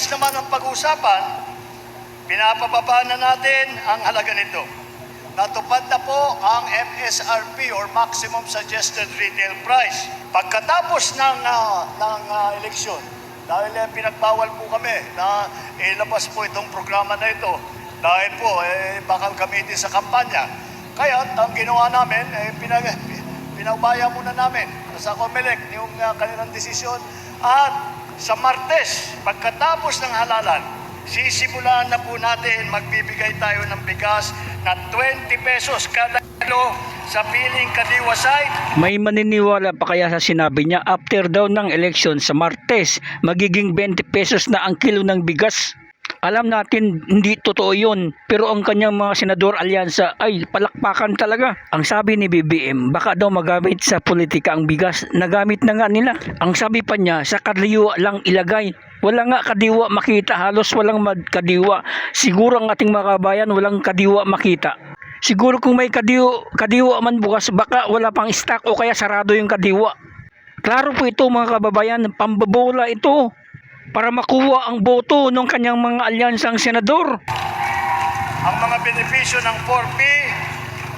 bigas naman ang pag-uusapan, pinapababa na natin ang halaga nito. Natupad na po ang MSRP or Maximum Suggested Retail Price. Pagkatapos ng, ah, ng ah, eleksyon, dahil eh, pinagbawal po kami na ilabas po itong programa na ito dahil po eh, bakal gamitin sa kampanya. Kaya ang ginawa namin, eh, pinag, pinabaya muna namin sa COMELEC yung ah, kanilang desisyon at sa Martes, pagkatapos ng halalan, sisimulan na po natin magbibigay tayo ng bigas na 20 pesos kada kilo sa piling Kadiwa site May maniniwala pa kaya sa sinabi niya after daw ng eleksyon sa Martes, magiging 20 pesos na ang kilo ng bigas. Alam natin hindi totoo yun, pero ang kanyang mga senador alyansa ay palakpakan talaga. Ang sabi ni BBM, baka daw magamit sa politika ang bigas, nagamit na nga nila. Ang sabi pa niya, sa kadiwa lang ilagay. Wala nga kadiwa makita, halos walang mad- kadiwa. Siguro ang ating mga kabayan walang kadiwa makita. Siguro kung may kadiwa, kadiwa man bukas, baka wala pang stock o kaya sarado yung kadiwa. Klaro po ito mga kababayan, pambabola ito para makuha ang boto ng kanyang mga alyansang senador. ang mga benepisyo ng 4P,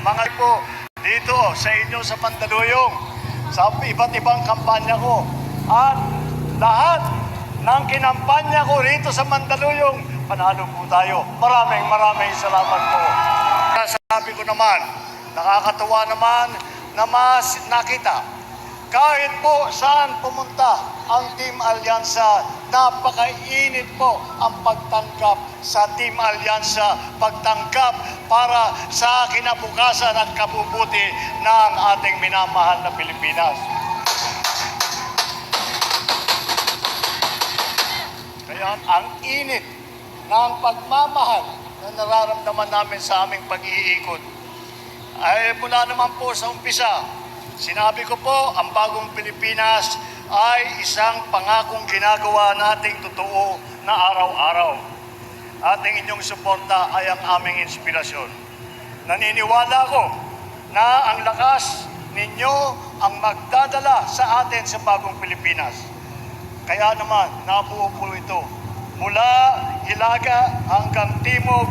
mga po dito sa inyo sa Pandaluyong, sa iba't ibang kampanya ko. At lahat ng kinampanya ko rito sa Mandaluyong, panalo po tayo. Maraming maraming salamat po. Sabi ko naman, nakakatuwa naman na mas nakita kahit po saan pumunta ang Team Alyansa, napakainit po ang pagtangkap sa Team Alyansa, pagtangkap para sa kinabukasan at kabubuti ng ating minamahal na Pilipinas. Kaya ang init ng pagmamahal na nararamdaman namin sa aming pag-iikot ay mula naman po sa umpisa, sinabi ko po, ang bagong Pilipinas ay isang pangakong ginagawa nating totoo na araw-araw. Ating inyong suporta ay ang aming inspirasyon. Naniniwala ko na ang lakas ninyo ang magdadala sa atin sa bagong Pilipinas. Kaya naman, nabuo po ito. Mula Hilaga hanggang Timog,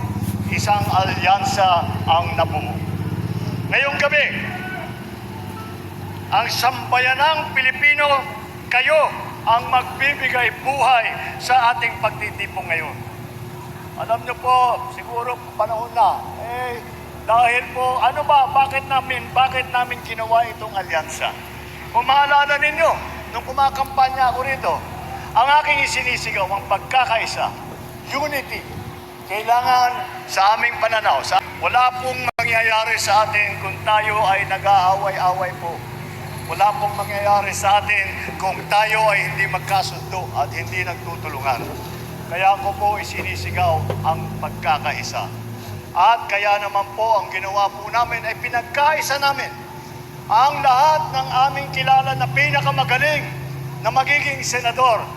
isang alyansa ang nabuo. Ngayong gabi, ang sambayanang Pilipino, kayo ang magbibigay buhay sa ating pagtitipong ngayon. Alam niyo po, siguro panahon na, eh, dahil po, ano ba, bakit namin, bakit namin ginawa itong alyansa? Kung maalala ninyo, nung kumakampanya ako rito, ang aking isinisigaw, ang pagkakaisa, unity, kailangan sa aming pananaw, sa, wala pong mangyayari sa atin kung tayo ay nag-aaway-away po. Wala pong mangyayari sa atin kung tayo ay hindi magkasundo at hindi nagtutulungan. Kaya ko po isinisigaw ang pagkakaisa. At kaya naman po ang ginawa po namin ay pinagkaisa namin ang lahat ng aming kilala na pinakamagaling na magiging senador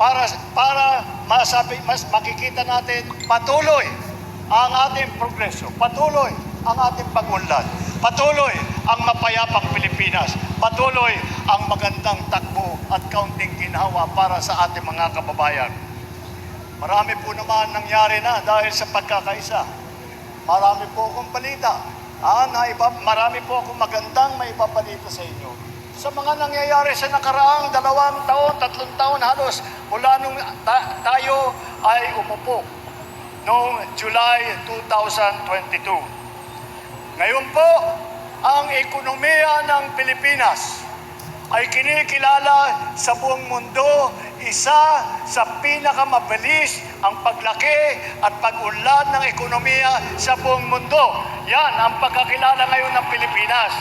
para para masabi mas makikita natin patuloy ang ating progreso, patuloy ang ating pagunlad, patuloy ang mapayapang Pilipinas, patuloy ang magandang takbo at kaunting ginhawa para sa ating mga kababayan. Marami po naman nangyari na dahil sa pagkakaisa. Marami po akong balita. Ah, na marami po akong magandang may ipabalita sa inyo. Sa mga nangyayari sa nakaraang dalawang taon, tatlong taon halos mula nung ta- tayo ay umupo noong July 2022. Ngayon po, ang ekonomiya ng Pilipinas ay kinikilala sa buong mundo isa sa pinakamabilis ang paglaki at pag-unlad ng ekonomiya sa buong mundo. Yan ang pagkakilala ngayon ng Pilipinas.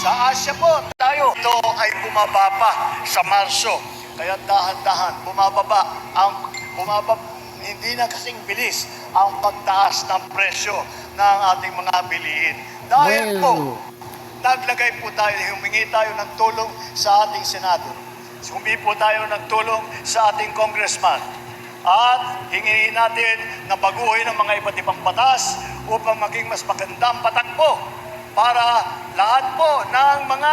Sa Asia po, tayo ito ay bumaba pa sa Marso. Kaya dahan-dahan, bumababa ang bumaba hindi na kasing bilis ang pagtaas ng presyo ng ating mga bilihin. Dahil po, naglagay po tayo, humingi tayo ng tulong sa ating Senado. Humingi po tayo ng tulong sa ating congressman. At hingin natin na baguhin ang mga iba't ibang batas upang maging mas magandang patakbo para lahat po ng mga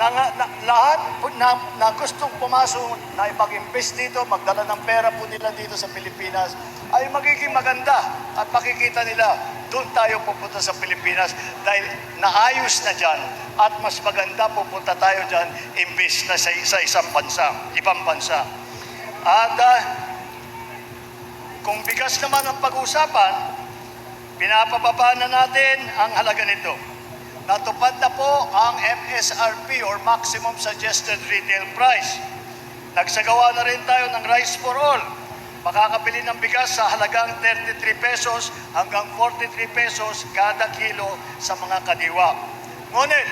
na, na, lahat na, na gustong pumasok na ipag-invest dito, magdala ng pera po nila dito sa Pilipinas, ay magiging maganda at makikita nila doon tayo pupunta sa Pilipinas dahil naayos na dyan at mas maganda pupunta tayo dyan imbes na sa, sa isang bansa, ibang bansa. At ah, kung bigas naman ang pag-usapan, pinapababa na natin ang halaga nito. Natupad na po ang MSRP or Maximum Suggested Retail Price. Nagsagawa na rin tayo ng Rice for All. Makakabili ng bigas sa halagang 33 pesos hanggang 43 pesos kada kilo sa mga kadiwa. Ngunit,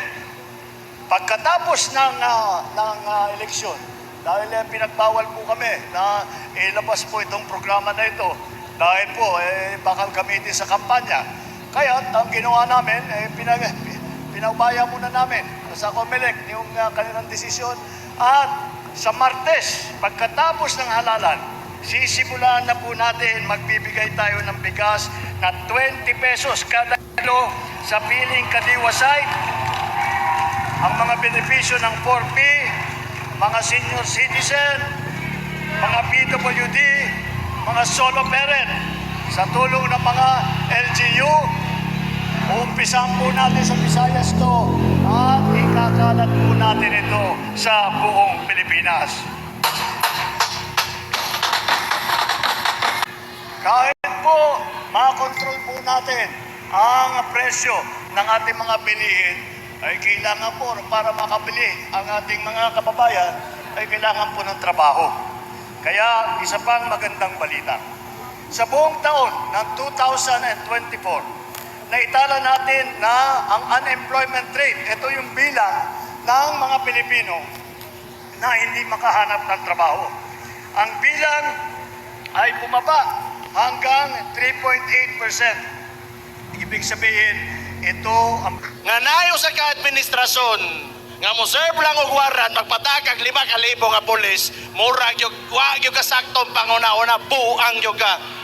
pagkatapos ng, ah, ng ah, eleksyon, dahil eh, pinagbawal po kami na ilabas po itong programa na ito, dahil po eh, bakal gamitin sa kampanya. Kaya ang ginawa namin, eh, pinag, pinaubaya muna namin sa COMELEC yung ah, kanilang desisyon. At sa Martes, pagkatapos ng halalan, sisimulan na po natin magbibigay tayo ng bigas na 20 pesos kada kilo sa piling Kadiwa site ang mga benepisyo ng 4P, mga senior citizen, mga PWD, mga solo parent, sa tulong ng mga LGU, umpisan po natin sa Visayas to at ikakalat po natin ito sa buong Pilipinas. Kahit po makontrol po natin ang presyo ng ating mga bilihin, ay kailangan po para makabili ang ating mga kababayan, ay kailangan po ng trabaho. Kaya isa pang magandang balita. Sa buong taon ng 2024, naitala natin na ang unemployment rate, ito yung bilang ng mga Pilipino na hindi makahanap ng trabaho. Ang bilang ay bumaba hanggang 3.8%. Ibig sabihin, ito ang nga nayo sa ka-administrasyon nga mo serve lang og waran magpatakag lima ka libo nga pulis murag yung wa gyud ka saktong panguna-una buang gyud ka